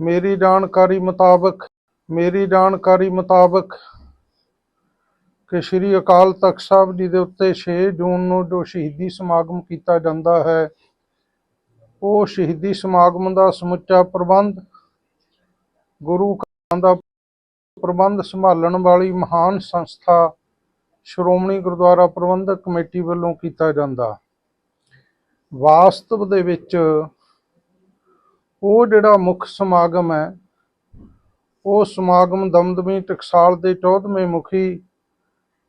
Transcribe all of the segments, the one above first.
ਮੇਰੀ ਜਾਣਕਾਰੀ ਮੁਤਾਬਕ, ਮੇਰੀ ਜਾਣਕਾਰੀ ਮੁਤਾਬਕ ਕਿ ਸ੍ਰੀ ਅਕਾਲ ਤਖਤ ਸਾਹਿਬ ਜੀ ਦੇ ਉੱਤੇ 6 ਜੂਨ ਨੂੰ ਜੋ ਸ਼ਹੀਦੀ ਸਮਾਗਮ ਕੀਤਾ ਜਾਂਦਾ ਹੈ, ਉਹ ਸ਼ਹੀਦੀ ਸਮਾਗਮ ਦਾ ਸਮੁੱਚਾ ਪ੍ਰਬੰਧ, ਗੁਰੂ ਦਾ ਪ੍ਰਬੰਧ ਸੰਭਾਲਣ ਵਾਲੀ ਮਹਾਨ ਸੰਸਥਾ ਸ਼੍ਰੋਮਣੀ ਗੁਰਦੁਆਰਾ ਪ੍ਰਬੰਧਕ ਕਮੇਟੀ ਵੱਲੋਂ ਕੀਤਾ ਜਾਂਦਾ। ਵਾਸਤਵ ਦੇ ਵਿੱਚ ਉਹ ਜਿਹੜਾ ਮੁੱਖ ਸਮਾਗਮ ਹੈ, ਉਹ ਸਮਾਗਮ ਦਮਦਮੀ ਟਕਸਾਲ ਦੇ 14ਵੇਂ ਮੁਖੀ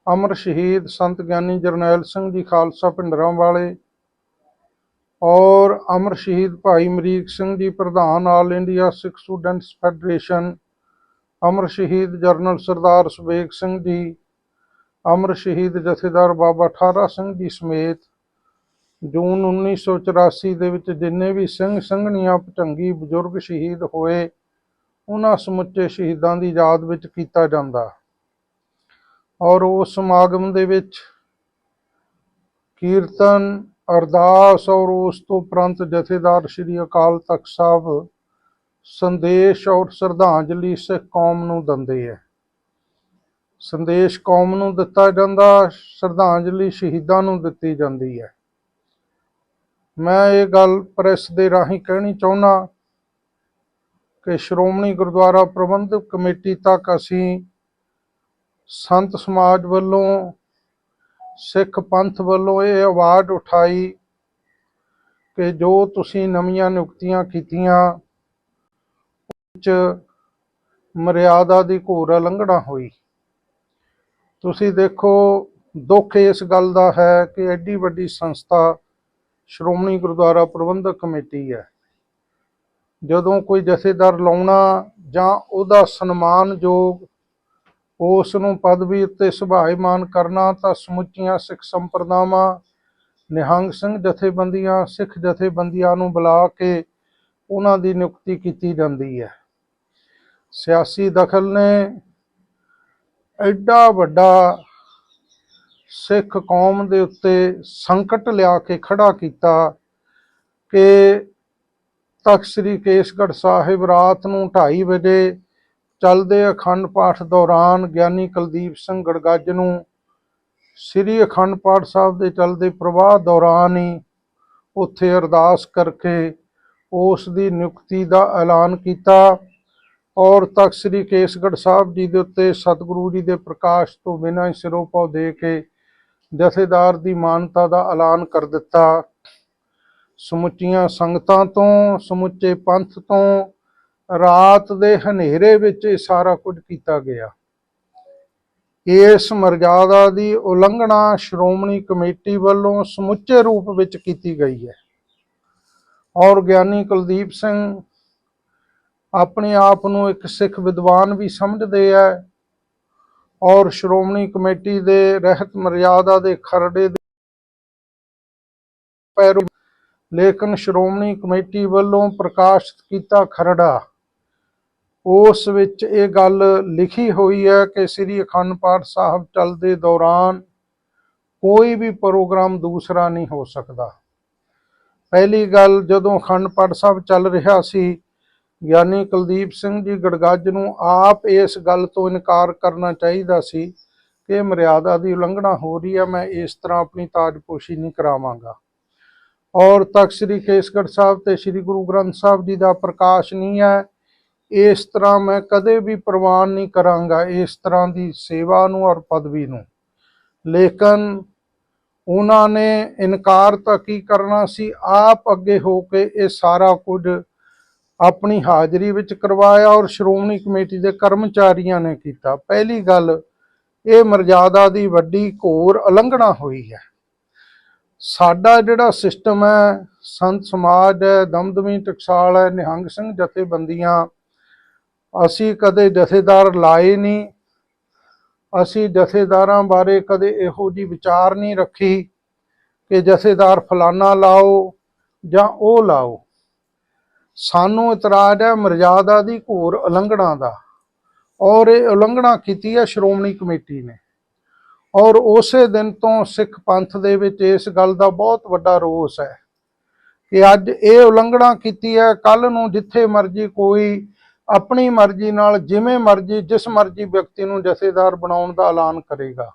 ਅਮਰ ਸ਼ਹੀਦ ਸੰਤ ਗਿਆਨੀ ਜਰਨੈਲ ਸਿੰਘ ਜੀ ਖਾਲਸਾ ਭਿੰਡਰਾਂ ਵਾਲੇ ਔਰ ਅਮਰ ਸ਼ਹੀਦ ਭਾਈ ਮਰੀਕ ਸਿੰਘ ਜੀ ਪ੍ਰਧਾਨ all India Sikh students federation, ਅਮਰ ਸ਼ਹੀਦ ਜਰਨਲ ਸਰਦਾਰ ਸੁਬੇਗ ਸਿੰਘ ਜੀ, ਅਮਰ ਸ਼ਹੀਦ ਜਥੇਦਾਰ ਬਾਬਾ ਠਾਰਾ ਸਿੰਘ ਜੀ ਸਮੇਤ ਜੂਨ 1984 ਦੇ ਵਿੱਚ ਜਿੰਨੇ ਵੀ ਸਿੰਘ ਸੰਘਣੀਆਂ ਭਟੰਗੀ ਬਜ਼ੁਰਗ ਸ਼ਹੀਦ ਹੋਏ, ਉਹਨਾਂ ਸਮੁੱਚੇ ਸ਼ਹੀਦਾਂ ਦੀ ਯਾਦ ਵਿੱਚ ਕੀਤਾ ਜਾਂਦਾ। ਔਰ ਉਸ ਸਮਾਗਮ ਦੇ ਵਿੱਚ ਕੀਰਤਨ, ਅਰਦਾਸ ਔਰ ਉਸ ਤੋਂ ਉਪਰੰਤ ਜਥੇਦਾਰ ਸ੍ਰੀ ਅਕਾਲ ਤਖਤ ਸਾਹਿਬ ਸੰਦੇਸ਼ ਔਰ ਸ਼ਰਧਾਂਜਲੀ ਸਿੱਖ ਕੌਮ ਨੂੰ ਦਿੰਦੇ ਹੈ। ਸੰਦੇਸ਼ ਕੌਮ ਨੂੰ ਦਿੱਤਾ ਜਾਂਦਾ, ਸ਼ਰਧਾਂਜਲੀ ਸ਼ਹੀਦਾਂ ਨੂੰ ਦਿੱਤੀ ਜਾਂਦੀ ਹੈ। ਮੈਂ ਇਹ ਗੱਲ ਪ੍ਰੈਸ ਦੇ ਰਾਹੀਂ ਕਹਿਣੀ ਚਾਹੁੰਦਾ ਕਿ ਸ਼੍ਰੋਮਣੀ ਗੁਰਦੁਆਰਾ ਪ੍ਰਬੰਧਕ ਕਮੇਟੀ ਤੱਕ ਅਸੀਂ ਸੰਤ ਸਮਾਜ ਵੱਲੋਂ, ਸਿੱਖ ਪੰਥ ਵੱਲੋਂ ਇਹ ਆਵਾਜ਼ ਉਠਾਈ ਕਿ ਜੋ ਤੁਸੀਂ ਨਵੀਆਂ ਨਿਯੁਕਤੀਆਂ ਕੀਤੀਆਂ ਵਿੱਚ ਮਰਿਆਦਾ ਦੀ ਘੋਰ ਉਲੰਘਣਾ ਹੋਈ। ਤੁਸੀਂ ਦੇਖੋ, ਦੁੱਖ ਇਸ ਗੱਲ ਦਾ ਹੈ ਕਿ ਐਡੀ ਵੱਡੀ ਸੰਸਥਾ ਸ਼੍ਰੋਮਣੀ ਗੁਰਦੁਆਰਾ ਪ੍ਰਬੰਧਕ ਕਮੇਟੀ ਹੈ। ਜਦੋਂ ਕੋਈ ਜਥੇਦਾਰ ਲਾਉਣਾ ਜਾਂ ਉਹਦਾ ਸਨਮਾਨਯੋਗ ਉਸ ਨੂੰ ਪਦਵੀ ਉੱਤੇ ਸੁਭਾਇਮਾਨ ਕਰਨਾ ਤਾਂ ਸਮੁੱਚੀਆਂ ਸਿੱਖ ਸੰਪਰਦਾਵਾਂ, ਨਿਹੰਗ ਸਿੰਘ ਜਥੇਬੰਦੀਆਂ, ਸਿੱਖ ਜਥੇਬੰਦੀਆਂ ਨੂੰ ਬੁਲਾ ਕੇ ਉਹਨਾਂ ਦੀ ਨਿਯੁਕਤੀ ਕੀਤੀ ਜਾਂਦੀ ਹੈ। ਸਿਆਸੀ ਦਖਲ ਨੇ ਐਡਾ ਵੱਡਾ ਸਿੱਖ ਕੌਮ ਦੇ ਉੱਤੇ ਸੰਕਟ ਲਿਆ ਕੇ ਖੜਾ ਕੀਤਾ ਕਿ ਤਖਤ ਸ੍ਰੀ ਕੇਸਗੜ੍ਹ ਸਾਹਿਬ ਰਾਤ ਨੂੰ 2:30 ਵਜੇ ਚੱਲਦੇ ਅਖੰਡ ਪਾਠ ਦੌਰਾਨ ਗਿਆਨੀ ਕੁਲਦੀਪ ਸਿੰਘ ਗੜਗੱਜ ਨੂੰ ਸ੍ਰੀ ਅਖੰਡ ਪਾਠ ਸਾਹਿਬ ਦੇ ਚੱਲਦੇ ਪ੍ਰਵਾਹ ਦੌਰਾਨ ਹੀ ਉੱਥੇ ਅਰਦਾਸ ਕਰਕੇ ਉਸ ਦੀ ਨਿਯੁਕਤੀ ਦਾ ਐਲਾਨ ਕੀਤਾ ਔਰ ਤਖਤ ਸ੍ਰੀ ਕੇਸਗੜ੍ਹ ਸਾਹਿਬ ਜੀ ਦੇ ਉੱਤੇ ਸਤਿਗੁਰੂ ਜੀ ਦੇ ਪ੍ਰਕਾਸ਼ ਤੋਂ ਬਿਨਾਂ ਹੀ ਸਿਰੋਪਾਉ ਦੇ ਕੇ ਜਥੇਦਾਰ ਦੀ ਮਾਨਤਾ ਦਾ ਐਲਾਨ ਕਰ ਦਿੱਤਾ। ਸਮੁੱਚੀਆਂ ਸੰਗਤਾਂ ਤੋਂ, ਸਮੁੱਚੇ ਪੰਥ ਤੋਂ ਰਾਤ ਦੇ ਹਨੇਰੇ ਵਿੱਚ ਇਹ ਸਾਰਾ ਕੁਝ ਕੀਤਾ ਗਿਆ। ਇਸ ਮਰਜ਼ਾਦਾ ਦੀ ਉਲੰਘਣਾ ਸ਼੍ਰੋਮਣੀ ਕਮੇਟੀ ਵੱਲੋਂ ਸਮੁੱਚੇ ਰੂਪ ਵਿੱਚ ਕੀਤੀ ਗਈ ਹੈ। ਔਰ ਗਿਆਨੀ ਕੁਲਦੀਪ ਸਿੰਘ ਆਪਣੇ ਆਪ ਨੂੰ ਇੱਕ ਸਿੱਖ ਵਿਦਵਾਨ ਵੀ ਸਮਝਦੇ ਹੈ ਔਰ ਸ਼੍ਰੋਮਣੀ ਕਮੇਟੀ ਦੇ ਰਹਿਤ ਮਰਿਆਦਾ ਦੇ ਖਰੜੇ ਦੇ ਪੈਰੋਂ ਲੇਕਿਨ ਸ਼੍ਰੋਮਣੀ ਕਮੇਟੀ ਵੱਲੋਂ ਪ੍ਰਕਾਸ਼ਿਤ ਕੀਤਾ ਖਰੜਾ। ਉਸ ਵਿੱਚ ਇਹ ਗੱਲ ਲਿਖੀ ਹੋਈ ਹੈ ਕਿ ਸ੍ਰੀ ਅਖੰਡ ਪਾਠ ਸਾਹਿਬ ਚੱਲਦੇ ਦੌਰਾਨ ਕੋਈ ਵੀ ਪ੍ਰੋਗਰਾਮ ਦੂਸਰਾ ਨਹੀਂ ਹੋ ਸਕਦਾ। ਪਹਿਲੀ ਗੱਲ ਜਦੋਂ ਅਖੰਡ ਪਾਠ ਸਾਹਿਬ ਚੱਲ ਰਿਹਾ ਸੀ ਗਿਆਨੀ ਕੁਲਦੀਪ ਸਿੰਘ ਜੀ ਗੜਗੱਜ ਨੂੰ ਆਪ ਇਸ ਗੱਲ ਤੋਂ ਇਨਕਾਰ ਕਰਨਾ ਚਾਹੀਦਾ ਸੀ ਕਿ ਮਰਿਆਦਾ ਦੀ ਉਲੰਘਣਾ ਹੋ ਰਹੀ ਹੈ, ਮੈਂ ਇਸ ਤਰ੍ਹਾਂ ਆਪਣੀ ਤਾਜਪੋਸ਼ੀ ਨਹੀਂ ਕਰਾਵਾਂਗਾ। ਔਰ ਤਖਤ ਸ੍ਰੀ ਕੇਸਗੜ੍ਹ ਸਾਹਿਬ ਤੇ ਸ੍ਰੀ ਗੁਰੂ ਗ੍ਰੰਥ ਸਾਹਿਬ ਜੀ ਦਾ ਪ੍ਰਕਾਸ਼ ਨਹੀਂ ਹੈ, ਇਸ ਤਰ੍ਹਾਂ ਮੈਂ ਕਦੇ ਵੀ ਪ੍ਰਵਾਨ ਨਹੀਂ ਕਰਾਂਗਾ ਇਸ ਤਰ੍ਹਾਂ ਦੀ ਸੇਵਾ ਨੂੰ ਔਰ ਪਦਵੀ ਨੂੰ। ਲੇਕਿਨ ਉਹਨਾਂ ਨੇ ਇਨਕਾਰ ਤਾਂ ਕੀ ਕਰਨਾ ਸੀ, ਆਪ ਅੱਗੇ ਹੋ ਕੇ ਇਹ ਸਾਰਾ ਕੁਝ ਆਪਣੀ ਹਾਜ਼ਰੀ ਵਿੱਚ ਕਰਵਾਇਆ ਔਰ ਸ਼੍ਰੋਮਣੀ ਕਮੇਟੀ ਦੇ ਕਰਮਚਾਰੀਆਂ ਨੇ ਕੀਤਾ। ਪਹਿਲੀ ਗੱਲ, ਇਹ ਮਰਜ਼ਾਦਾ ਦੀ ਵੱਡੀ ਘੋਰ ਉਲੰਘਣਾ ਹੋਈ ਹੈ। ਸਾਡਾ ਜਿਹੜਾ ਸਿਸਟਮ ਹੈ, ਸੰਤ ਸਮਾਜ ਹੈ, ਦਮਦਮੀ ਟਕਸਾਲ ਹੈ, ਨਿਹੰਗ ਸਿੰਘ ਜਥੇਬੰਦੀਆਂ, ਅਸੀਂ ਕਦੇ ਜਥੇਦਾਰ ਲਾਏ ਨਹੀਂ, ਅਸੀਂ ਜਥੇਦਾਰਾਂ ਬਾਰੇ ਕਦੇ ਇਹੋ ਜੀ ਵਿਚਾਰ ਨਹੀਂ ਰੱਖੀ ਕਿ ਜਥੇਦਾਰ ਫਲਾਨਾ ਲਾਓ ਜਾਂ ਉਹ ਲਾਓ। ਸਾਨੂੰ ਇਤਰਾਜ਼ ਹੈ ਮਰਜ਼ਾਦਾ ਦੀ ਘੋਰ ਉਲੰਘਣਾ ਦਾ। ਔਰ ਇਹ ਉਲੰਘਣਾ ਕੀਤੀ ਹੈ ਸ਼੍ਰੋਮਣੀ ਕਮੇਟੀ ਨੇ। ਔਰ ਉਸੇ ਦਿਨ ਤੋਂ ਸਿੱਖ ਪੰਥ ਦੇ ਵਿੱਚ ਇਸ ਗੱਲ ਦਾ ਬਹੁਤ ਵੱਡਾ ਰੋਸ ਹੈ ਕਿ ਅੱਜ ਇਹ ਉਲੰਘਣਾ ਕੀਤੀ ਹੈ। ਕੱਲ ਨੂੰ ਜਿੱਥੇ ਮਰਜ਼ੀ ਕੋਈ ਆਪਣੀ ਮਰਜ਼ੀ ਨਾਲ, ਜਿਵੇਂ ਮਰਜ਼ੀ, ਜਿਸ ਮਰਜ਼ੀ ਵਿਅਕਤੀ ਨੂੰ ਜਥੇਦਾਰ ਬਣਾਉਣ ਦਾ ਐਲਾਨ ਕਰੇਗਾ।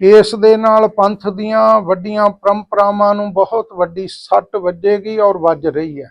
ਇਸ ਦੇ ਨਾਲ ਪੰਥ ਦੀਆਂ ਵੱਡੀਆਂ ਪਰੰਪਰਾਵਾਂ ਨੂੰ ਬਹੁਤ ਵੱਡੀ ਸੱਟ ਵੱਜੇਗੀ ਔਰ ਵੱਜ ਰਹੀ ਹੈ।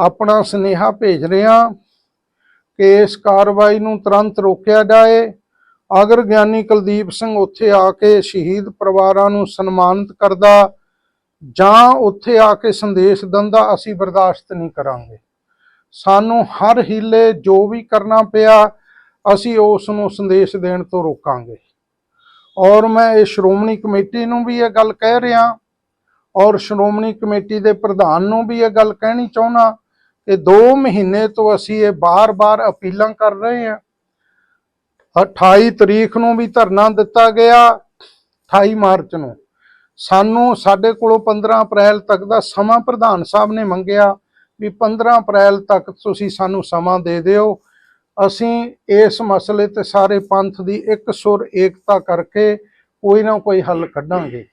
ਆਪਣਾ ਸੁਨੇਹਾ ਭੇਜ ਰਿਹਾ ਕਿ ਇਸ ਕਾਰਵਾਈ ਨੂੰ ਤੁਰੰਤ ਰੋਕਿਆ ਜਾਏ। ਅਗਰ ਗਿਆਨੀ ਕੁਲਦੀਪ ਸਿੰਘ ਉੱਥੇ ਆ ਕੇ ਸ਼ਹੀਦ ਪਰਿਵਾਰਾਂ ਨੂੰ ਸਨਮਾਨਿਤ ਕਰਦਾ ਜਾਂ ਉੱਥੇ ਆ ਕੇ ਸੰਦੇਸ਼ ਦਿੰਦਾ, ਅਸੀਂ ਬਰਦਾਸ਼ਤ ਨਹੀਂ ਕਰਾਂਗੇ। ਸਾਨੂੰ ਹਰ ਹੀਲੇ ਜੋ ਵੀ ਕਰਨਾ ਪਿਆ, ਅਸੀਂ ਉਸ ਨੂੰ ਸੰਦੇਸ਼ ਦੇਣ ਤੋਂ ਰੋਕਾਂਗੇ। ਔਰ ਮੈਂ ਇਹ ਸ਼੍ਰੋਮਣੀ ਕਮੇਟੀ ਨੂੰ ਵੀ ਇਹ ਗੱਲ ਕਹਿ ਰਿਹਾ, ਔਰ ਸ਼੍ਰੋਮਣੀ ਕਮੇਟੀ ਦੇ ਪ੍ਰਧਾਨ ਨੂੰ ਵੀ ਇਹ ਗੱਲ ਕਹਿਣੀ ਚਾਹੁੰਦਾ ਕਿ 2 ਮਹੀਨੇ ਤੋਂ ਅਸੀਂ ਇਹ ਬਾਰ-ਬਾਰ ਅਪੀਲਾਂ ਕਰ ਰਹੇ ਹਾਂ। 28 ਤਰੀਕ ਨੂੰ ਵੀ ਧਰਨਾ ਦਿੱਤਾ ਗਿਆ 28 ਮਾਰਚ ਨੂੰ। ਸਾਨੂੰ ਸਾਡੇ ਕੋਲੋਂ 15 ਅਪ੍ਰੈਲ ਤੱਕ ਦਾ ਸਮਾਂ ਪ੍ਰਧਾਨ ਸਾਹਿਬ ਨੇ ਮੰਗਿਆ ਵੀ 15 ਅਪ੍ਰੈਲ ਤੱਕ ਤੁਸੀਂ ਸਾਨੂੰ ਸਮਾਂ ਦੇ ਦਿਓ। ਅਸੀਂ ਇਸ ਮਸਲੇ ਤੇ ਸਾਰੇ ਪੰਥ ਦੀ ਇੱਕ ਸੁਰ ਏਕਤਾ ਕਰਕੇ ਕੋਈ ਨਾ ਕੋਈ ਹੱਲ ਕੱਢਾਂਗੇ।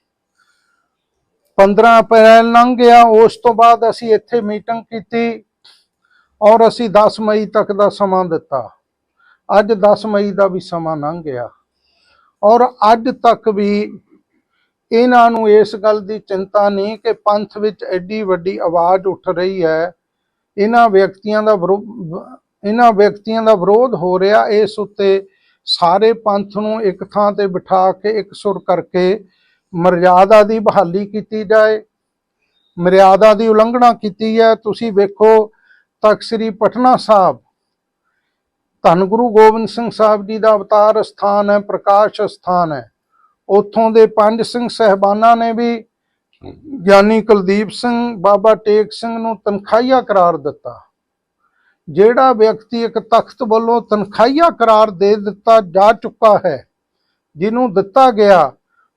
15 ਅਪ੍ਰੈਲ ਲੰਘ ਗਿਆ, ਉਸ ਤੋਂ ਬਾਅਦ ਅਸੀਂ ਇੱਥੇ ਮੀਟਿੰਗ ਕੀਤੀ। ਔਰ ਅਸੀਂ 10 ਮਈ ਤੱਕ ਦਾ ਸਮਾਂ ਦਿੱਤਾ। ਅੱਜ 10 ਮਈ ਦਾ ਵੀ ਸਮਾਂ ਲੰਘ ਗਿਆ। ਔਰ ਅੱਜ ਤੱਕ ਵੀ ਇਹਨਾਂ ਨੂੰ ਇਸ ਗੱਲ ਦੀ ਚਿੰਤਾ ਨਹੀਂ ਕਿ ਪੰਥ ਵਿੱਚ ਐਡੀ ਵੱਡੀ ਆਵਾਜ਼ ਉੱਠ ਰਹੀ ਹੈ। ਇਹਨਾਂ ਵਿਅਕਤੀਆਂ ਦਾ ਵਿਰੋ- ਇਹਨਾਂ ਵਿਅਕਤੀਆਂ ਦਾ ਵਿਰੋਧ ਹੋ ਰਿਹਾ। ਇਸ ਉੱਤੇ ਸਾਰੇ ਪੰਥ ਨੂੰ ਇੱਕ ਥਾਂ ਤੇ ਬਿਠਾ ਕੇ, ਇੱਕ ਸੁਰ ਕਰਕੇ ਮਰਿਆਦਾ ਦੀ ਬਹਾਲੀ ਕੀਤੀ ਜਾਏ। ਮਰਿਆਦਾ ਦੀ ਉਲੰਘਣਾ ਕੀਤੀ ਹੈ। ਤੁਸੀਂ ਵੇਖੋ ਤਖਤ ਸ੍ਰੀ ਪਟਨਾ ਸਾਹਿਬ। ਧੰਨ ਗੁਰੂ ਗੋਬਿੰਦ ਸਿੰਘ ਸਾਹਿਬ ਜੀ ਦਾ ਅਵਤਾਰ ਸਥਾਨ ਹੈ, ਪ੍ਰਕਾਸ਼ ਸਥਾਨ ਹੈ। ਉੱਥੋਂ ਦੇ ਪੰਜ ਸਿੰਘ ਸਹਿਬਾਨਾਂ ਨੇ ਵੀ ਗਿਆਨੀ ਕੁਲਦੀਪ ਸਿੰਘ, ਬਾਬਾ ਟੇਕ ਸਿੰਘ ਨੂੰ ਤਨਖਾਹੀਆ ਕਰਾਰ ਦਿੱਤਾ। ਜਿਹੜਾ ਵਿਅਕਤੀ ਇੱਕ ਤਖਤ ਵੱਲੋਂ ਤਨਖਾਹੀਆ ਕਰਾਰ ਦੇ ਦਿੱਤਾ ਜਾ ਚੁੱਕਾ ਹੈ, ਜਿਹਨੂੰ ਦਿੱਤਾ ਗਿਆ,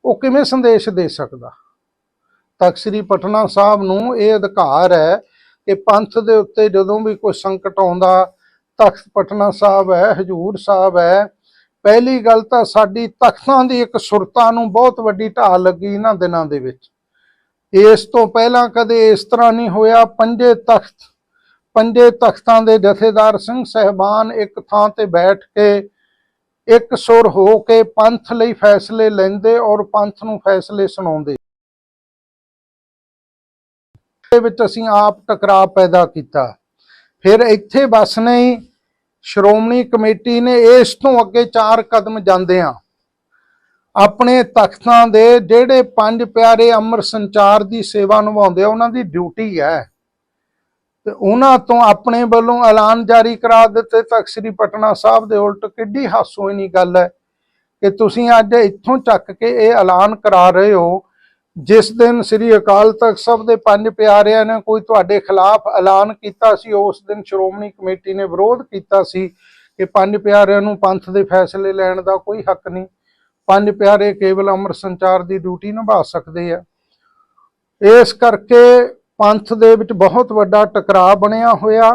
ਉਹ ਕਿਵੇਂ ਸੰਦੇਸ਼ ਦੇ ਸਕਦਾ? ਤਖਤ ਸ੍ਰੀ ਪਟਨਾ ਸਾਹਿਬ ਨੂੰ ਇਹ ਅਧਿਕਾਰ ਹੈ ਕਿ ਪੰਥ ਦੇ ਉੱਤੇ ਜਦੋਂ ਵੀ ਕੋਈ ਸੰਕਟ ਆਉਂਦਾ, ਤਖਤ ਪਟਨਾ ਸਾਹਿਬ ਹੈ, ਹਜੂਰ ਸਾਹਿਬ ਹੈ, ਪਹਿਲੀ ਗੱਲ ਤਾਂ ਸਾਡੀ ਤਖਤਾਂ ਦੀ ਇੱਕ ਸੁਰਤਾ ਨੂੰ ਬਹੁਤ ਵੱਡੀ ਢਾਲ ਲੱਗੀ ਇਹਨਾਂ ਦਿਨਾਂ ਦੇ ਵਿੱਚ। ਇਸ ਤੋਂ ਪਹਿਲਾਂ ਕਦੇ ਇਸ ਤਰ੍ਹਾਂ ਨਹੀਂ ਹੋਇਆ, ਪੰਜੇ ਤਖਤ, ਪੰਜੇ ਤਖਤਾਂ ਦੇ ਜਥੇਦਾਰ ਸਿੰਘ ਸਹਿਬਾਨ ਇੱਕ ਥਾਂ ਤੇ ਬੈਠ ਕੇ ਇੱਕ ਸੁਰ ਹੋ ਕੇ ਪੰਥ ਲਈ ਫੈਸਲੇ ਲੈਂਦੇ ਔਰ ਪੰਥ ਨੂੰ ਫੈਸਲੇ ਸੁਣਾਉਂਦੇ। ਦੇ ਵਿੱਚ ਅਸੀਂ ਆਪ ਟਕਰਾਅ ਪੈਦਾ ਕੀਤਾ। ਫਿਰ ਇੱਥੇ ਬਸ ਨਹੀਂ ਸ਼੍ਰੋਮਣੀ ਕਮੇਟੀ ਨੇ ਇਸ ਤੋਂ ਅੱਗੇ ਚਾਰ ਕਦਮ ਜਾਂਦਿਆਂ ਆਪਣੇ ਤਖਤਾਂ ਦੇ ਜਿਹੜੇ ਪੰਜ ਪਿਆਰੇ ਅਮਰ ਸੰਚਾਰ ਦੀ ਸੇਵਾ ਨਿਭਾਉਂਦੇ ਆ, ਉਹਨਾਂ ਦੀ ਡਿਊਟੀ ਹੈ। ਤੇ ਉਹਨਾਂ ਤੋਂ ਆਪਣੇ ਵੱਲੋਂ ਐਲਾਨ ਜਾਰੀ ਕਰਾ ਦਿੱਤੇ। ਤਖਤ ਸ੍ਰੀ ਪਟਨਾ ਸਾਹਿਬ ਦੇ ਉਲਟ ਕਿੱਡੀ ਹਾਸੋਹੀਣੀ ਗੱਲ ਹੈ ਕਿ ਤੁਸੀਂ ਅੱਜ ਇੱਥੋਂ ਚੱਕ ਕੇ ਇਹ ਐਲਾਨ ਕਰਾ ਰਹੇ ਹੋ ਜਿਸ ਦਿਨ ਸ੍ਰੀ ਅਕਾਲ ਤਖਤ ਸਾਹਿਬ ਦੇ ਪੰਜ ਪਿਆਰਿਆਂ ਨੇ ਕੋਈ ਤੁਹਾਡੇ ਖਿਲਾਫ ਐਲਾਨ ਕੀਤਾ ਸੀ, ਉਸ ਦਿਨ ਸ਼੍ਰੋਮਣੀ ਕਮੇਟੀ ਨੇ ਵਿਰੋਧ ਕੀਤਾ ਸੀ ਕਿ ਪੰਜ ਪਿਆਰਿਆਂ ਨੂੰ ਪੰਥ ਦੇ ਫੈਸਲੇ ਲੈਣ ਦਾ ਕੋਈ ਹੱਕ ਨਹੀਂ। ਪੰਜ ਪਿਆਰੇ ਕੇਵਲ ਅੰਮ੍ਰਿਤ ਸੰਚਾਰ ਦੀ ਡਿਊਟੀ ਨਿਭਾ ਸਕਦੇ ਆ। ਇਸ ਕਰਕੇ ਪੰਥ ਦੇ ਵਿੱਚ ਬਹੁਤ ਵੱਡਾ ਟਕਰਾਅ ਬਣਿਆ ਹੋਇਆ।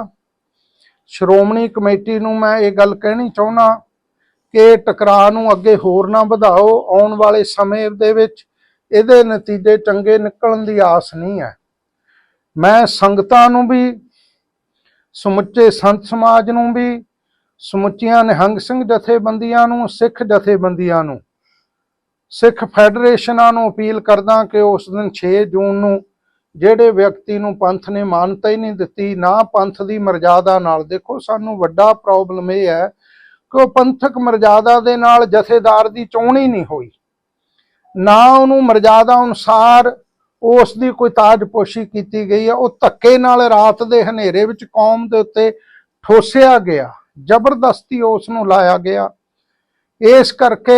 ਸ਼੍ਰੋਮਣੀ ਕਮੇਟੀ ਨੂੰ ਮੈਂ ਇਹ ਗੱਲ ਕਹਿਣੀ ਚਾਹੁੰਦਾ ਕਿ ਟਕਰਾਅ ਨੂੰ ਅੱਗੇ ਹੋਰ ਨਾ ਵਧਾਓ। ਆਉਣ ਵਾਲੇ ਸਮੇਂ ਦੇ ਵਿੱਚ ਇਹਦੇ ਨਤੀਜੇ ਚੰਗੇ ਨਿਕਲਣ ਦੀ ਆਸ ਨਹੀਂ ਹੈ। ਮੈਂ ਸੰਗਤਾਂ ਨੂੰ ਵੀ, ਸਮੁੱਚੇ ਸੰਤ ਸਮਾਜ ਨੂੰ ਵੀ, ਸਮੁੱਚੀਆਂ ਨਿਹੰਗ ਸਿੰਘ ਜਥੇਬੰਦੀਆਂ ਨੂੰ, ਸਿੱਖ ਜਥੇਬੰਦੀਆਂ ਨੂੰ, ਸਿੱਖ ਫੈਡਰੇਸ਼ਨਾਂ ਨੂੰ ਅਪੀਲ ਕਰਦਾ ਕਿ ਉਸ ਦਿਨ 6 ਜੂਨ ਨੂੰ ਜਿਹੜੇ ਵਿਅਕਤੀ ਨੂੰ ਪੰਥ ਨੇ ਮਾਨਤਾ ਹੀ ਨਹੀਂ ਦਿੱਤੀ, ਨਾ ਪੰਥ ਦੀ ਮਰਜ਼ਾਦਾ ਨਾਲ। ਦੇਖੋ, ਸਾਨੂੰ ਵੱਡਾ ਪ੍ਰੋਬਲਮ ਇਹ ਹੈ ਕਿ ਉਹ ਪੰਥਕ ਮਰਜ਼ਾਦਾ ਦੇ ਨਾਲ ਜਥੇਦਾਰ ਦੀ ਚੋਣ ਹੀ ਨਹੀਂ ਹੋਈ। ਨਾ ਉਹਨੂੰ ਮਰਜ਼ਾਦਾ ਅਨੁਸਾਰ ਉਸ ਦੀ ਕੋਈ ਤਾਜਪੋਸ਼ੀ ਕੀਤੀ ਗਈ ਹੈ ਉਹ ਧੱਕੇ ਨਾਲ ਰਾਤ ਦੇ ਹਨੇਰੇ ਵਿੱਚ ਕੌਮ ਦੇ ਉੱਤੇ ਠੋਸਿਆ ਗਿਆ। ਜ਼ਬਰਦਸਤੀ ਉਸ ਨੂੰ ਲਾਇਆ ਗਿਆ। ਇਸ ਕਰਕੇ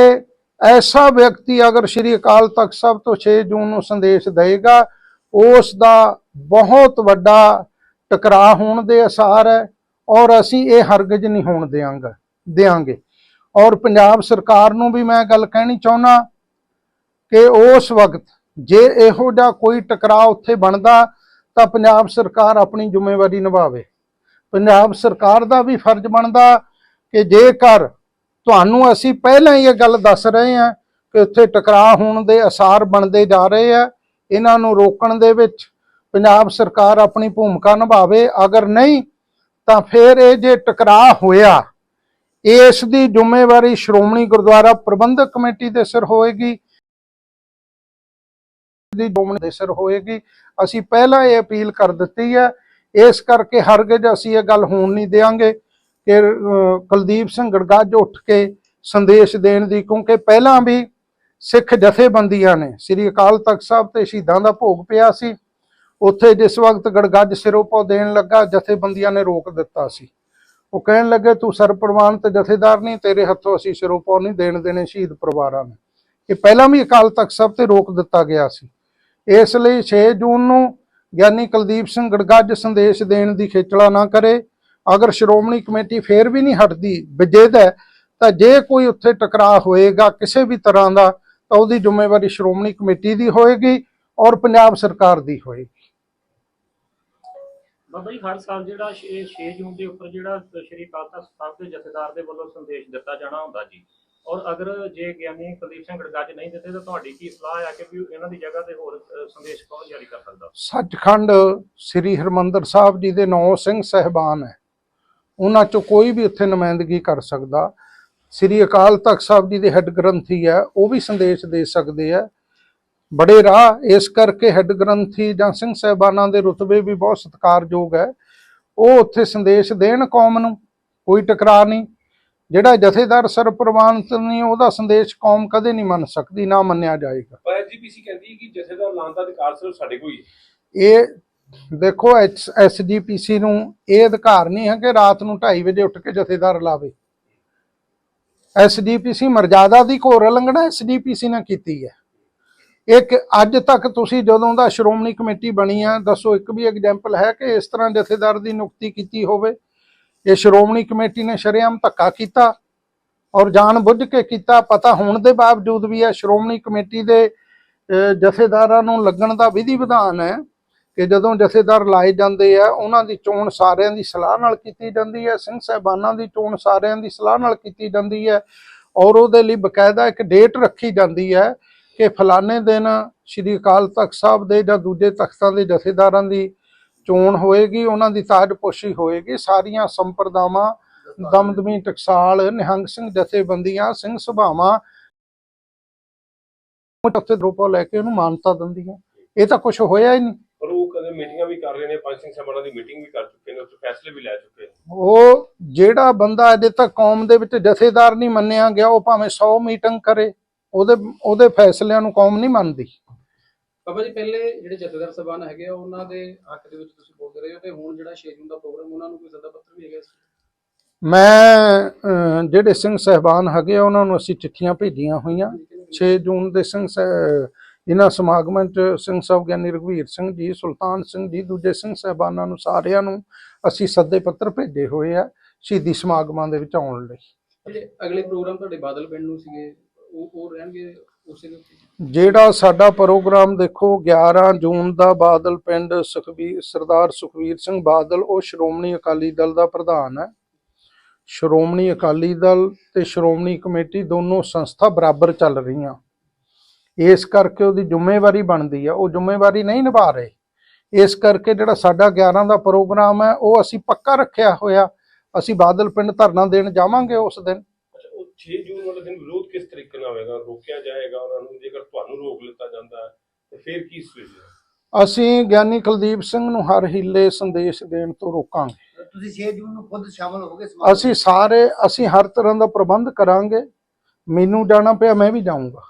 ਐਸਾ ਵਿਅਕਤੀ ਅਗਰ ਸ਼੍ਰੀ ਅਕਾਲ ਤਖਤ ਸਾਹਿਬ ਤੋਂ 6 ਜੂਨ ਨੂੰ ਸੰਦੇਸ਼ ਦੇਵੇਗਾ, ਉਸ ਦਾ ਬਹੁਤ ਵੱਡਾ ਟਕਰਾਅ ਹੋਣ ਦੇ ਅਸਾਰ ਹੈ ਔਰ ਅਸੀਂ ਇਹ ਹਰਗਜ਼ ਨਹੀਂ ਹੋਣ ਦੇਵਾਂਗੇ ਦੇਵਾਂਗੇ ਔਰ ਪੰਜਾਬ ਸਰਕਾਰ ਨੂੰ ਵੀ ਮੈਂ ਗੱਲ ਕਹਿਣੀ ਚਾਹੁੰਦਾ ਕਿ ਉਸ ਵਕਤ ਜੇ ਇਹੋ ਜਿਹਾ ਕੋਈ ਟਕਰਾਅ ਉੱਥੇ ਬਣਦਾ, ਤਾਂ ਪੰਜਾਬ ਸਰਕਾਰ ਆਪਣੀ ਜ਼ਿੰਮੇਵਾਰੀ ਨਿਭਾਵੇ। ਪੰਜਾਬ ਸਰਕਾਰ ਦਾ ਵੀ ਫਰਜ਼ ਬਣਦਾ ਕਿ ਜੇਕਰ ਤੁਹਾਨੂੰ ਅਸੀਂ ਪਹਿਲਾਂ ਹੀ ਇਹ ਗੱਲ ਦੱਸ ਰਹੇ ਹਾਂ ਕਿ ਉੱਥੇ ਟਕਰਾਅ ਹੋਣ ਦੇ ਅਸਾਰ ਬਣਦੇ ਜਾ ਰਹੇ ਆ, ਇਹਨਾਂ ਨੂੰ ਰੋਕਣ ਦੇ ਵਿੱਚ ਪੰਜਾਬ ਸਰਕਾਰ ਆਪਣੀ ਭੂਮਿਕਾ ਨਿਭਾਵੇ, ਅਗਰ ਨਹੀਂ, ਤਾਂ ਫਿਰ ਇਹ ਜੇ ਟਕਰਾਅ ਹੋਇਆ, ਇਸ ਦੀ ਜ਼ਿੰਮੇਵਾਰੀ ਸ਼੍ਰੋਮਣੀ ਗੁਰਦੁਆਰਾ ਪ੍ਰਬੰਧਕ ਕਮੇਟੀ ਦੇ ਸਿਰ ਹੋਏਗੀ ਦੀ ਜ਼ਿੰਮੇਵਾਰੀ ਦੇ ਸਿਰ ਹੋਏਗੀ। ਅਸੀਂ ਪਹਿਲਾਂ ਇਹ ਅਪੀਲ ਕਰ ਦਿੱਤੀ ਹੈ। ਇਸ ਕਰਕੇ ਹਰਗਿਜ਼ ਅਸੀਂ ਇਹ ਗੱਲ ਹੋਣ ਨਹੀਂ ਦੇਵਾਂਗੇ ਕਿ ਕੁਲਦੀਪ ਸਿੰਘ ਗੜਗੱਜ ਉੱਠ ਕੇ ਸੰਦੇਸ਼ ਦੇਣ ਦੀ, ਕਿਉਂਕਿ ਪਹਿਲਾਂ ਵੀ ਸਿੱਖ ਜਥੇਬੰਦੀਆਂ ਨੇ, ਸ੍ਰੀ ਅਕਾਲ ਤਖਤ ਸਾਹਿਬ ਤੇ ਸ਼ਹੀਦਾਂ ਦਾ ਭੋਗ ਪਿਆ ਸੀ। ਉੱਥੇ ਜਿਸ ਵਕਤ ਗੜਗੱਜ ਸਿਰੋਪੋ ਦੇਣ ਲੱਗਾ, ਜਥੇਬੰਦੀਆਂ ਨੇ ਰੋਕ ਦਿੱਤਾ ਸੀ। ਉਹ ਕਹਿਣ ਲੱਗੇ, ਤੂੰ ਸਰਪ੍ਰਵਾਨ ਸਰਪ੍ਰਵਾਨਤ ਜਥੇਦਾਰ ਨਹੀਂ, ਤੇਰੇ ਹੱਥੋਂ ਅਸੀਂ ਸਿਰੋਪੋ ਨਹੀਂ ਦੇਣ ਦੇਣੇ ਸ਼ਹੀਦ ਪਰਿਵਾਰਾਂ ਨੂੰ। ਇਹ ਪਹਿਲਾਂ ਵੀ ਅਕਾਲ ਤਖਤ ਸਾਹਿਬ ਤੇ ਰੋਕ ਦਿੱਤਾ ਗਿਆ ਸੀ। ਇਸ ਲਈ 6 ਜੂਨ ਨੂੰ ਗਿਆਨੀ ਕੁਲਦੀਪ ਸਿੰਘ ਗੜਗੱਜ ਸੰਦੇਸ਼ ਦੇਣ ਦੀ ਖੇਚਲਾ ਨਾ ਕਰੇ। ਅਗਰ ਸ਼੍ਰੋਮਣੀ ਕਮੇਟੀ ਫੇਰ ਵੀ ਨਹੀਂ ਹਟਦੀ, ਵਿਜੇਦ ਹੈ, ਤਾਂ ਜੇ ਕੋਈ ਉੱਥੇ ਟਕਰਾਅ ਹੋਏਗਾ ਕਿਸੇ ਵੀ ਤਰ੍ਹਾਂ ਦਾ, ਤਾਂ ਉਹਦੀ ਜ਼ਿੰਮੇਵਾਰੀ ਸ਼੍ਰੋਮਣੀ ਕਮੇਟੀ ਦੀ ਹੋਏਗੀ ਔਰ ਪੰਜਾਬ ਸਰਕਾਰ ਦੀ ਹੋਏਗੀ। ਬਾਬਾ ਜੀ, ਹਰ ਸਾਲ ਜਿਹੜਾ 6 ਜੂਨ ਦੇ ਉੱਪਰ ਜਿਹੜਾ ਸ਼੍ਰੀ ਅਕਾਲ ਸਾਹਿਬ ਦੇ ਜਥੇਦਾਰ ਦੇ ਵੱਲੋਂ ਸੰਦੇਸ਼ ਦਿੱਤਾ ਜਾਣਾ ਹੁੰਦਾ ਜੀ। ਔਰ ਅਗਰ ਜੇ ਗਿਆਨੀ ਕੁਲਦੀਪ ਸਿੰਘ ਗੜਗੱਜ ਨਹੀਂ ਦਿੱਤੇ ਤਾਂ ਤੁਹਾਡੀ ਕੀ ਸਲਾਹ ਹੈ ਕਿ ਵੀ ਇਹਨਾਂ ਦੀ ਜਗ੍ਹਾ ਤੇ ਹੋਰ ਸੰਦੇਸ਼ ਕੌਣ ਜਾਰੀ ਕਰ ਸਕਦਾ? ਸੱਚਖੰਡ ਸ੍ਰੀ ਹਰਮੰਦਰ ਸਾਹਿਬ ਜੀ ਦੇ ਨੌ ਸਿੰਘ ਸਹਿਬਾਨ ਹੈ। ਉਹਨਾਂ ਚੋਂ ਕੋਈ ਵੀ ਉੱਥੇ ਨੁਮਾਇੰਦਗੀ ਕਰ ਸਕਦਾ। ਸ੍ਰੀ ਅਕਾਲ ਤਖਤ ਸਾਹਿਬ ਜੀ ਦੇ ਹੈੱਡ ਗ੍ਰੰਥੀ ਹੈ, ਉਹ ਵੀ ਸੰਦੇਸ਼ ਦੇ ਸਕਦੇ ਆ ਬੜੇ ਰਾਹ ਇਸ ਕਰਕੇ ਹੈੱਡ ਗ੍ਰੰਥੀ ਜਾਂ ਸਿੰਘ ਸਹਿਬਾਨਾਂ ਦੇ ਰੁਤਬੇ ਵੀ ਬਹੁਤ ਸਤਿਕਾਰਯੋਗ ਹੈ। ਉਹ ਉੱਥੇ ਸੰਦੇਸ਼ ਦੇਣ ਕੌਮ ਨੂੰ, ਕੋਈ ਟਕਰਾਅ ਨਹੀਂ। ਜਿਹੜਾ ਜਥੇਦਾਰ ਸਰਪ੍ਰਵਾਨਤ ਨਹੀਂ ਉਹਦਾ ਸੰਦੇਸ਼ ਕੌਮ ਕਦੇ ਨਹੀਂ ਮੰਨ ਸਕਦੀ ਨਾ ਮੰਨਿਆ ਜਾਏਗਾ। ਪਰ ਐਸਜੀਪੀਸੀ ਕਹਿੰਦੀ ਹੈ ਕਿ ਜਥੇਦਾਰ ਲਾਉਣ ਦਾ ਅਧਿਕਾਰ ਸਿਰਫ ਸਾਡੇ ਕੋਲ ਹੀ ਹੈ। ਇਹ ਦੇਖੋ ਐਸਜੀਪੀਸੀ ਨੂੰ ਇਹ ਅਧਿਕਾਰ ਨਹੀਂ ਹੈ ਕਿ ਰਾਤ ਨੂੰ 2:30 ਵਜੇ ਉੱਠ ਕੇ ਜਥੇਦਾਰ ਲਾਵੇ। ਐਸਜੀਪੀਸੀ ਮਰਜ਼ਾਦਾ ਦੀ ਘੋਰ ਉਲੰਘਣਾ ਐਸਜੀਪੀਸੀ ਨੇ ਕੀਤੀ ਹੈ। ਇੱਕ ਅੱਜ ਤੱਕ ਤੁਸੀਂ ਜਦੋਂ ਦਾ ਸ਼੍ਰੋਮਣੀ ਕਮੇਟੀ ਬਣੀ ਆ ਦੱਸੋ ਇੱਕ ਵੀ ਐਗਜ਼ਾਮਪਲ ਹੈ ਕਿ ਇਸ ਤਰ੍ਹਾਂ ਜਥੇਦਾਰ ਦੀ ਨਿਯੁਕਤੀ ਕੀਤੀ ਹੋਵੇ? ਇਹ ਸ਼੍ਰੋਮਣੀ ਕਮੇਟੀ ਨੇ ਸ਼ਰੇਆਮ ਧੱਕਾ ਕੀਤਾ ਔਰ ਜਾਣ ਬੁੱਝ ਕੇ ਕੀਤਾ, ਪਤਾ ਹੋਣ ਦੇ ਬਾਵਜੂਦ ਵੀ ਇਹ ਸ਼੍ਰੋਮਣੀ ਕਮੇਟੀ ਦੇ ਜਥੇਦਾਰਾਂ ਨੂੰ ਲੱਗਣ ਦਾ ਵਿਧੀ ਵਿਧਾਨ ਹੈ ਕਿ ਜਦੋਂ ਜਥੇਦਾਰ ਲਾਏ ਜਾਂਦੇ ਆ, ਉਹਨਾਂ ਦੀ ਚੋਣ ਸਾਰਿਆਂ ਦੀ ਸਲਾਹ ਨਾਲ ਕੀਤੀ ਜਾਂਦੀ ਹੈ, ਸਿੰਘ ਸਾਹਿਬਾਨਾਂ ਦੀ ਚੋਣ ਸਾਰਿਆਂ ਦੀ ਸਲਾਹ ਨਾਲ ਕੀਤੀ ਜਾਂਦੀ ਹੈ ਔਰ ਉਹਦੇ ਲਈ ਬਕਾਇਦਾ ਇੱਕ ਡੇਟ ਰੱਖੀ ਜਾਂਦੀ ਹੈ ਕਿ ਫਲਾਣੇ ਦਿਨ ਸ੍ਰੀ ਅਕਾਲ ਤਖਤ ਸਾਹਿਬ ਦੇ ਜਾਂ ਦੂਜੇ ਤਖਤਾਂ ਦੇ ਜਥੇਦਾਰਾਂ ਦੀ ਚੋਣ ਹੋਏਗੀ ਉਹਨਾਂ ਦੀ ਤਾਜਪੋਸ਼ੀ ਹੋਏਗੀ ਸਾਰੀਆਂ ਸੰਪਰਦਾਵਾਂ ਦਮਦਮੀ ਟਕਸਾਲ ਨਿਹੰਗ ਸਿੰਘ ਜਥੇਬੰਦੀਆਂ ਸਿੰਘ ਸਭਾਵਾਂ ਉੱਥੇ ਦਰੋਪਾ ਲੈ ਕੇ ਉਹਨੂੰ ਮਾਨਤਾ ਦਿੰਦੀਆਂ। ਇਹ ਤਾਂ ਕੁਝ ਹੋਇਆ ਹੀ ਨਹੀਂ। ਪਰ ਉਹ ਕਦੇ ਮੀਟਿੰਗਾਂ ਵੀ ਕਰ ਰਹੇ ਨੇ ਪੰਜ ਸਿੰਘ ਸਾਹਿਬਾਨਾਂ ਦੀ ਮੀਟਿੰਗ ਵੀ ਕਰ ਚੁੱਕੇ ਨੇ ਉਸ ਫੈਸਲੇ ਵੀ ਲੈ ਚੁੱਕੇ ਨੇ। ਉਹ ਜਿਹੜਾ ਬੰਦਾ ਅਜੇ ਤੱਕ ਕੌਮ ਦੇ ਵਿੱਚ ਜਥੇਦਾਰ ਨਹੀਂ ਮੰਨਿਆ ਗਿਆ ਉਹ ਭਾਵੇਂ 100 ਮੀਟਿੰਗ ਕਰੇ ਉਹਦੇ ਉਹਦੇ ਫੈਸਲਿਆਂ ਨੂੰ ਕੌਮ ਨਹੀਂ ਮੰਨਦੀ। ਬਾਬਾ ਜੀ ਪਹਿਲੇ ਜਿਹੜੇ ਜਥੇਦਾਰ ਸਭਾਨ ਹੈਗੇ ਆ ਉਹਨਾਂ ਦੇ ਹੱਕ ਦੇ ਵਿੱਚ ਤੁਸੀਂ ਬੋਲਦੇ ਰਹੇ ਹੋ ਤੇ ਹੁਣ ਜਿਹੜਾ 6 ਜੂਨ ਦਾ ਪ੍ਰੋਗਰਾਮ ਉਹਨਾਂ ਨੂੰ ਕੋਈ ਸੱਦਾ ਪੱਤਰ ਵੀ ਹੈਗਾ ਇਸ? ਮੈਂ ਜਿਹੜੇ ਸਿੰਘ ਸਹਿਬਾਨ ਹੈਗੇ ਉਹਨਾਂ ਨੂੰ ਅਸੀਂ ਚਿੱਠੀਆਂ ਭੇਜੀਆਂ ਹੋਈਆਂ। 6 ਜੂਨ ਦੇ ਸਿੰਘ ਇਹਨਾਂ ਸਮਾਗਮਾਂ 'ਚ ਸਿੰਘ ਸਾਹਿਬ ਗਿਆਨੀ ਰਘਵੀਰ ਸਿੰਘ ਜੀ ਸੁਲਤਾਨ ਸਿੰਘ ਜੀ ਦੂਜੇ ਸਿੰਘ ਸਹਿਬਾਨਾਂ ਨੂੰ ਸਾਰਿਆਂ ਨੂੰ ਅਸੀਂ ਸੱਦੇ ਪੱਤਰ ਭੇਜੇ ਹੋਏ ਆ ਸ਼ਹੀਦੀ ਸਮਾਗਮਾਂ ਦੇ ਵਿੱਚ ਆਉਣ ਲਈ। ਅਗਲੇ ਪ੍ਰੋਗਰਾਮ ਤੁਹਾਡੇ ਬਾਦਲ ਪਿੰਡ ਨੂੰ ਸੀਗੇ ਉਹ ਉਹ ਰਹਿਣਗੇ? ਉਸੇ ਦੇ ਉੱਤੇ ਜਿਹੜਾ ਸਾਡਾ ਪ੍ਰੋਗਰਾਮ ਦੇਖੋ 11 ਜੂਨ ਦਾ ਬਾਦਲ ਪਿੰਡ ਸੁਖਬੀਰ ਸਰਦਾਰ ਸੁਖਬੀਰ ਸਿੰਘ ਬਾਦਲ, ਉਹ ਸ਼੍ਰੋਮਣੀ ਅਕਾਲੀ ਦਲ ਦਾ ਪ੍ਰਧਾਨ ਹੈ। ਸ਼੍ਰੋਮਣੀ ਅਕਾਲੀ ਦਲ ਤੇ ਸ਼੍ਰੋਮਣੀ ਕਮੇਟੀ ਦੋਨੋਂ ਸੰਸਥਾ ਬਰਾਬਰ ਚੱਲ ਰਹੀਆਂ। ਇਸ ਕਰਕੇ ਉਹਦੀ ਜ਼ਿੰਮੇਵਾਰੀ ਬਣਦੀ ਹੈ ਉਹ ਜ਼ਿੰਮੇਵਾਰੀ ਨਹੀਂ ਨਿਭਾ ਰਹੇ। ਇਸ ਕਰਕੇ ਜਿਹੜਾ ਸਾਡਾ 11 ਦਾ ਪ੍ਰੋਗਰਾਮ ਹੈ, ਉਹ ਅਸੀਂ ਪੱਕਾ ਰੱਖਿਆ ਹੋਇਆ। ਅਸੀਂ ਬਾਦਲ ਪਿੰਡ ਧਰਨਾ ਦੇਣ ਜਾਵਾਂਗੇ ਉਸ ਦਿਨ। 6 ਜੂਨ ਵਾਲੇ ਦਿਨ ਵਿਰੋਧ ਕਿਸ ਤਰੀਕੇ ਨਾਲ ਹੋਵੇਗਾ ਰੋਕਿਆ ਜਾਏਗਾ ਉਹਨਾਂ ਨੂੰ? ਜੇਕਰ ਤੁਹਾਨੂੰ ਰੋਕ ਲਿੱਤਾ ਜਾਂਦਾ ਹੈ ਤੇ ਫਿਰ ਕੀ ਸੋਚਦੇ ਅਸੀਂ ਗਿਆਨੀ ਕੁਲਦੀਪ ਸਿੰਘ ਨੂੰ ਹਰ ਹੀਲੇ ਸੰਦੇਸ਼ ਦੇਣ ਤੋਂ ਰੋਕਾਂਗੇ। ਤੁਸੀਂ 6 ਜੂਨ ਨੂੰ ਖੁਦ ਸ਼ਾਮਲ ਹੋਗੇ ਸਮਾਗਮ ਅਸੀਂ ਸਾਰੇ ਅਸੀਂ ਹਰ ਤਰ੍ਹਾਂ ਦਾ ਪ੍ਰਬੰਧ ਕਰਾਂਗੇ। ਮੈਨੂੰ ਜਾਣਾ ਪਿਆ ਮੈਂ ਵੀ ਜਾਊਂਗਾ।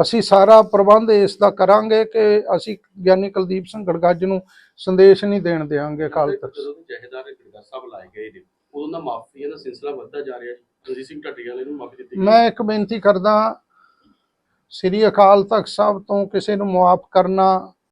ਅਸੀਂ ਸਾਰਾ ਪ੍ਰਬੰਧ ਇਸ ਦਾ ਕਰਾਂਗੇ ਕਿ ਅਸੀਂ ਗਿਆਨੀ ਕੁਲਦੀਪ ਸਿੰਘ ਗੜਗੱਜ ਨੂੰ ਸੰਦੇਸ਼ ਨਹੀਂ ਦੇਣ ਦੇਵਾਂਗੇ ਤਖਤ। ਜਦੋਂ ਦੇ ਜਹੇਦਾਰ ਗੜਗੜ ਸਾਹਿਬ ਲਾਏ ਗਏ ਨੇ ਦਾ ਮਾਫੀਆਂ ਦਾ ਸਿਲਸਿਲਾ ਵੱਧਦਾ ਜਾ ਰਿਹਾ ਜੀ ਰਣਜੀਤ ਸਿੰਘ ਢੱਡੀ ਨੂੰ ਮਾਫੀ ਦਿੱਤੀ ਮੈਂ ਇੱਕ ਬੇਨਤੀ ਕਰਦਾ, ਸ੍ਰੀ ਅਕਾਲ ਤਖਤ ਸਾਹਿਬ ਤੋਂ ਕਿਸੇ ਨੂੰ ਮੁਆਫ ਕਰਨਾ